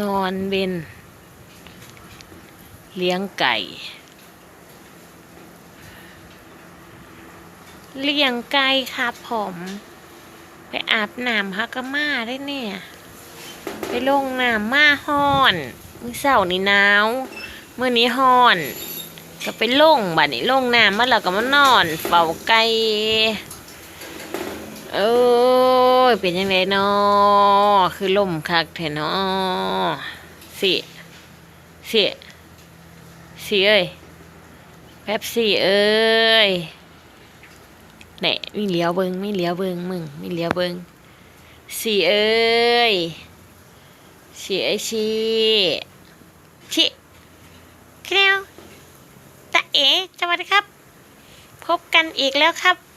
นอนเวนเลี้ยงไก่ เลี้ยงไก่ครับผม ไปอาบน้ำฮักกะมาได้เนี่ย ไปลงน้ำมาฮ้อนมื้อเช้านี่หนาวมื้อนี้ฮ้อน ก็ไปลงบัดนี้ลงน้ำมาแล้วก็มานอนเฝ้าไก่เอ้ ยเป็นยังไงเนาะคือล่มคักแท้เนาะสิสิสิเอ้ยแป๊บสิเอ้ยแหน่มีเหลียวเบิงมีเหลียวเบิงมึงมีเหลียวเบิงสิเอ้ยสิเอ้ยสิสิแก้วตาเอ๋สวัสดีครับ พบกันอีกแล้วครับ